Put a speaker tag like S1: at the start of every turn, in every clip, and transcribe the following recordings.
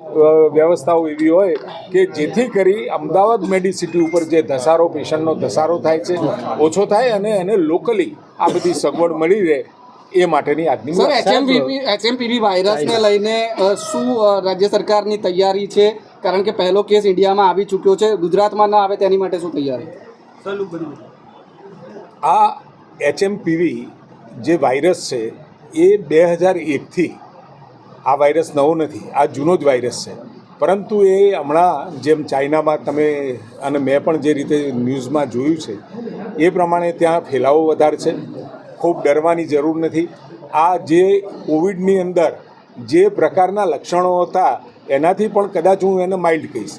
S1: વ્યવસ્થાઓ એવી હોય કે જેથી કરી અમદાવાદ મેડિસિટી ઉપર જે ધસારો પેશન્ટનો ધસારો થાય છે ઓછો થાય અને એને લોકલી આ બધી સગવડ મળી રહે એ માટેની આજની
S2: સર
S1: વાત.
S2: એચએમવીપી એચએમપીવી વાયરસને લઈને શું રાજ્ય સરકારની તૈયારી છે? કારણ કે પહેલો કેસ ઇન્ડિયામાં આવી ચૂક્યો છે. ગુજરાતમાં ના આવે તેની માટે શું તૈયારી?
S1: આ એચએમપીવી જે વાયરસ છે એ બે હજાર એકથી આ વાયરસ નવો નથી આ જૂનો જ વાયરસ છે. પરંતુ એ હમણાં જેમ ચાઇનામાં તમે અને મેં પણ જે રીતે ન્યૂઝમાં જોયું છે એ પ્રમાણે ત્યાં ફેલાવો વધારે છે. ખૂબ ડરવાની જરૂર નથી. આ જે કોવિડની અંદર જે પ્રકારના લક્ષણો હતા એનાથી પણ કદાચ હું એને માઇલ્ડ કહીશ.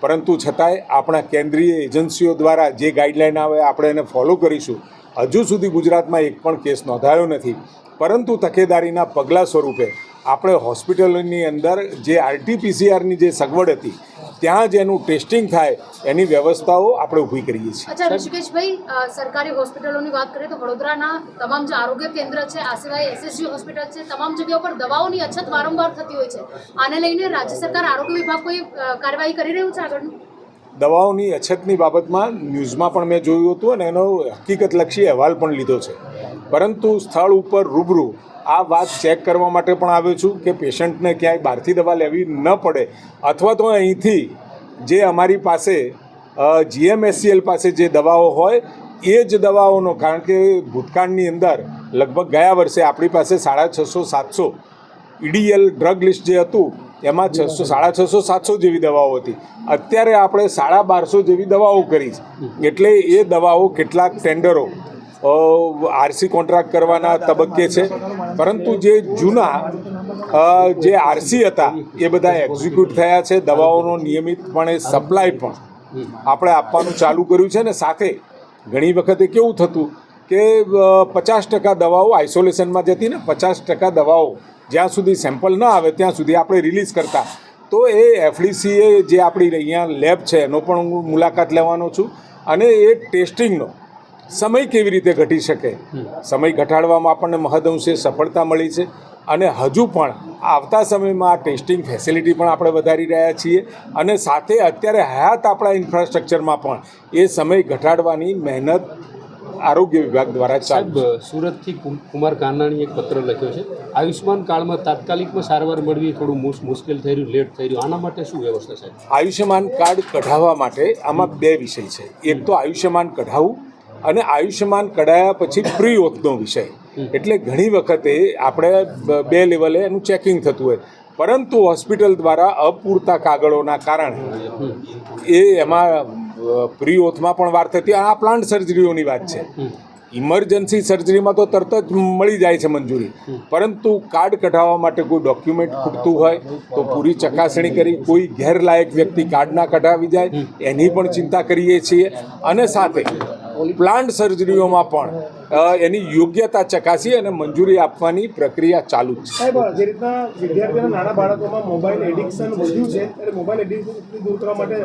S1: પરંતુ છતાંય આપણા કેન્દ્રીય એજન્સીઓ દ્વારા જે ગાઈડલાઈન આવે આપણે એને ફોલો કરીશું. હજુ સુધી ગુજરાતમાં એક પણ કેસ નોંધાયો નથી. પરંતુ તકેદારીના પગલાં સ્વરૂપે આપણે હોસ્પિટલોની અંદર જે આરટીપીસીઆરની જે સગવડ હતી ત્યાં જ એનું ટેસ્ટિંગ થાય એની વ્યવસ્થાઓ આપણે ઊભી કરીએ છીએ.
S3: અચ્છા ઋષિકેશભાઈ સરકારી હોસ્પિટલોની વાત કરીએ તો વડોદરાના તમામ જે આરોગ્ય કેન્દ્ર છે આ સિવાય એસએસજી હોસ્પિટલ છે તમામ જગ્યાઓ પર દવાઓની અછત વારંવાર થતી હોય છે. આને લઈને રાજ્ય સરકાર આરોગ્ય વિભાગ કોઈ કાર્યવાહી કરી રહ્યું છે આગળનું?
S1: દવાઓની અછતની બાબતમાં ન્યૂઝમાં પણ મેં જોયું હતું અને એનો હકીકતલક્ષી અહેવાલ પણ લીધો છે. પરંતુ સ્થળ ઉપર રૂબરૂ આ વાત ચેક કરવા માટે પણ આવ્યો છું કે પેશન્ટને ક્યાંય બહારથી દવા લેવી ન પડે અથવા તો અહીંથી જે અમારી પાસે જીએમએસસીએલ પાસે જે દવાઓ હોય એ જ દવાઓનો કારણ કે ભૂતકાળની અંદર લગભગ ગયા વર્ષે આપણી પાસે સાડા છસો સાતસો ઈડીએલ ડ્રગ લિસ્ટ જે હતું એમાં છસો સાડા છસો સાતસો જેવી દવાઓ હતી. અત્યારે આપણે સાડા બારસો જેવી દવાઓ કરી છે. એટલે એ દવાઓ કેટલાક ટેન્ડરો આરસી કોન્ટ્રાક્ટ કરવાના તબક્કે છે. પરંતુ જે જૂના જે આરસી હતા, એ બધા એક્ઝિક્યુટ થયા છે. દવાઓનો નિયમિતપણે સપ્લાય પણ આપણે આપવાનું ચાલુ કર્યું છે ને સાથે ઘણી વખતે કેવું થતું કે પચાસ ટકા દવાઓ આઇસોલેશનમાં જતી ને પચાસ ટકા દવાઓ જ્યાં સુધી સેમ્પલ ન આવે, ત્યાં સુધી આપણે રિલીઝ કરતા. તો એ એફડીસીએ જે આપણી અહીંયા લેબ છે, એનો પણ હું મુલાકાત લેવાનો છું. અને એ ટેસ્ટિંગનો સમય કેવી રીતે ઘટી શકે? સમય ઘટાડવામાં આપણને મહદઅંશે સફળતા મળી છે અને હજુ પણ આવતા સમયમાં આ ટેસ્ટિંગ ફેસિલિટી પણ આપણે વધારી રહ્યા છીએ અને સાથે અત્યારે હયાત આપણા ઇન્ફ્રાસ્ટ્રક્ચરમાં પણ એ સમય ઘટાડવાની મહેનત આરોગ્ય વિભાગ દ્વારા ચાલુ
S4: સાહેબ સુરતથી કુમ- કુમાર કાનાણીએ એક પત્ર લખ્યો છે આયુષ્માન કાર્ડમાં તાત્કાલિકમાં સારવાર મળવી થોડું મુશ- મુશ્કેલ થઈ રહ્યું લેટ થઈ રહ્યું. આના માટે શું વ્યવસ્થા સાહેબ
S1: આયુષ્યમાન કાર્ડ કઢાવવા માટે આમાં બે વિષય છે. એક તો આયુષ્યમાન કઢાવવું અને આયુષ્યમાન કઢાયા પછી પ્રી ઓથનો વિષય. એટલે ઘણી વખતે આપણે બે લેવલે એનું ચેકિંગ થતું હોય. પરંતુ હોસ્પિટલ દ્વારા અપૂરતા કાગળોના કારણે એ એમાં પ્રી ઓથમાં પણ વાર થતી આ પ્લાન્ટ સર્જરીઓની વાત છે. ઇમરજન્સી સર્જરીમાં તો તરત જ મળી જાય છે મંજૂરી. પરંતુ કાર્ડ કઢાવવા માટે કોઈ ડોક્યુમેન્ટ ખૂટતું હોય, તો પૂરી ચકાસણી કરી કોઈ ગેરલાયક વ્યક્તિ કાર્ડ ના કઢાવી જાય, એની પણ ચિંતા કરીએ છીએ. અને સાથે પ્લાન્ટ સર્જરીઓમાં પણ એની યોગ્યતા ચકાસી અને મંજૂરી આપવાની પ્રક્રિયા ચાલુ છે.
S5: સાહેબ જે રીતના વિદ્યાર્થીઓના નાના બાળકોમાં મોબાઈલ એડિક્શન વધ્યું છે ત્યારે મોબાઈલ એડિક્શન દૂર કરવા માટે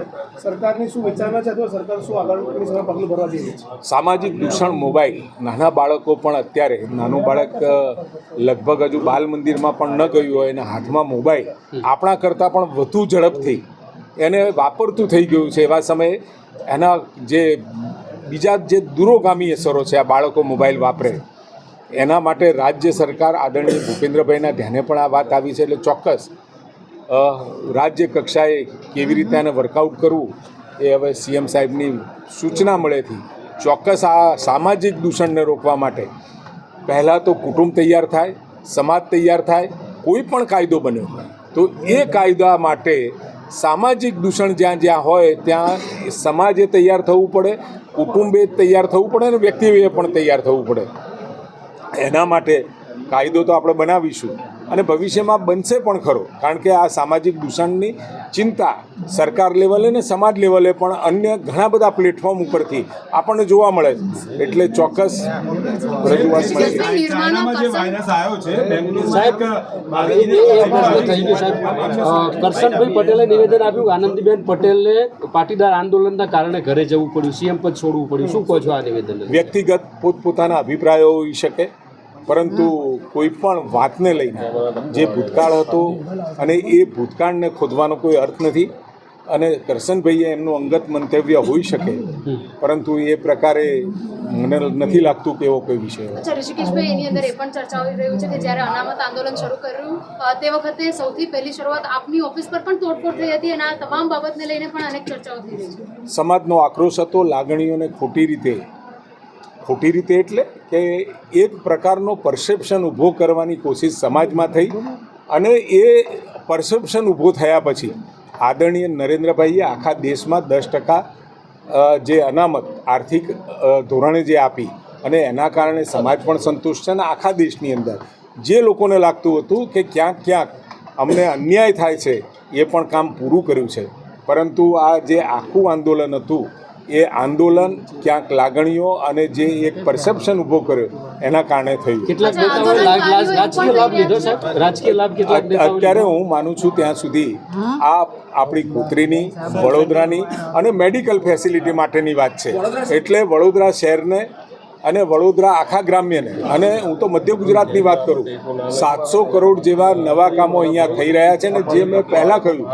S5: સરકારની શું વિચારણા છે અથવા સરકાર શું આગળની સમય પગલું ભરવા દે છે?
S1: સામાજિક દૂષણ મોબાઈલ નાના બાળકો પણ અત્યારે નાનું બાળક લગભગ હજુ બાલ મંદિરમાં પણ ન ગયું હોય એના હાથમાં મોબાઈલ આપણા કરતાં પણ વધુ ઝડપથી એને વાપરતું થઈ ગયું છે એવા સમયે એના જે બીજા જે દૂરોગામી અસરો છે, આ બાળકો મોબાઈલ વાપરે, એના માટે રાજ્ય સરકાર આદરણીય ભૂપેન્દ્રભાઈના ધ્યાને પણ આ વાત આવી છે. એટલે ચોક્કસ રાજ્ય કક્ષાએ કેવી રીતે આને વર્કઆઉટ કરવું, એ હવે સીએમ સાહેબની સૂચના મળેથી ચોક્કસ આ સામાજિક દૂષણને રોકવા માટે પહેલાં તો કુટુંબ તૈયાર થાય, સમાજ તૈયાર થાય, કોઈ પણ કાયદો બન્યો તો એ કાયદા માટે સામાજિક દૂષણ જ્યાં જ્યાં હોય, ત્યાં સમાજે તૈયાર થવું પડે, કુટુંબે તૈયાર થવું પડે અને વ્યક્તિએ પણ તૈયાર થવું પડે. એના માટે કાયદો તો આપણે બનાવીશું. અને ભવિષ્યમાં બનશે પણ ખરો. કારણ કે આ સામાજિક દૂષણની ચિંતા સરકાર લેવલે ને સમાજ લેવલે પણ અન્ય ઘણા બધા પ્લેટફોર્મ ઉપરથી આપણને જોવા મળે છે. એટલે ચોક્કસ રજૂઆત મળે
S4: કરશનભાઈ પટેલે નિવેદન આપ્યું આનંદીબેન પટેલે પાટીદાર આંદોલનના કારણે ઘરે જવું પડ્યું સીએમ પદ છોડવું પડ્યું. શું કહો છો આ નિવેદન
S1: વ્યક્તિગત પોતપોતાના અભિપ્રાયો હોઈ શકે. પરંતુ કોઈ પણ વાતને લઈને જે ભૂતકાળ હતો અને એ ભૂતકાળને ખોદવાનો કોઈ અર્થ નથી અને કરશનભાઈએ એમનું અંગત મંતવ્ય હોઈ શકે પરંતુ એ પ્રકારે મને નથી લાગતું કે એવો કોઈ વિષય
S3: અચ્છા ઋષિકેશભાઈ એની અંદર એ પણ ચર્ચા હોઈ રહ્યું છે કે જ્યારે અનામત આંદોલન શરૂ કર્યું તે વખતે સૌથી પહેલી શરૂઆત આપની ઓફિસ પર પણ તોડફોડ થઈ હતી અને આ તમામ બાબતને લઈને પણ અનેક ચર્ચાઓ થઈ રહી છે.
S1: સમાજનો આક્રોશ હતો લાગણીઓને ખોટી રીતે ખોટી રીતે એટલે કે એક પ્રકારનો પરસેપ્શન ઊભો કરવાની કોશિશ સમાજમાં થઈ અને એ પરસેપ્શન ઊભો થયા પછી આદરણીય નરેન્દ્રભાઈએ આખા દેશમાં દસ ટકા જે અનામત આર્થિક ધોરણે જે આપી અને એના કારણે સમાજ પણ સંતુષ્ટ છે અને આખા દેશની અંદર જે લોકોને લાગતું હતું કે ક્યાંક ક્યાંક અમને અન્યાય થાય છે એ પણ કામ પૂરું કર્યું છે. પરંતુ આ જે આખું આંદોલન હતું એ આંદોલન ક્યાંક લાગણીઓ અને જે એક પરસેપ્શન ઊભો કર્યો એના કારણે થયું. અત્યારે હું માનું છું ત્યાં સુધી આ આપણી કુતરીની વડોદરાની અને મેડિકલ ફેસિલિટી માટેની વાત છે. એટલે વડોદરા શહેરને અને વડોદરા આખા ગ્રામ્યને. અને હું તો મધ્ય ગુજરાતની વાત કરું. સાતસો કરોડ જેવા નવા કામો અહીંયા થઈ રહ્યા છે ને જે મેં પહેલાં કહ્યું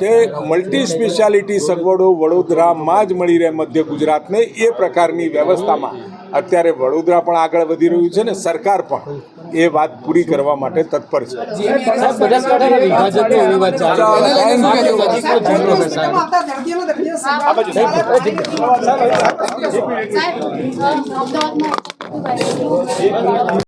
S1: કે મલ્ટી સ્પેશિયાલિટી સગવડો વડોદરામાં જ મળી રહે મધ્ય ગુજરાતને એ પ્રકારની વ્યવસ્થામાં. અત્યારે વડોદરા પણ આગળ વધી રહ્યું છે ને સરકાર પણ એ વાત પૂરી કરવા માટે તત્પર છે.
S3: અમદાવાદમાં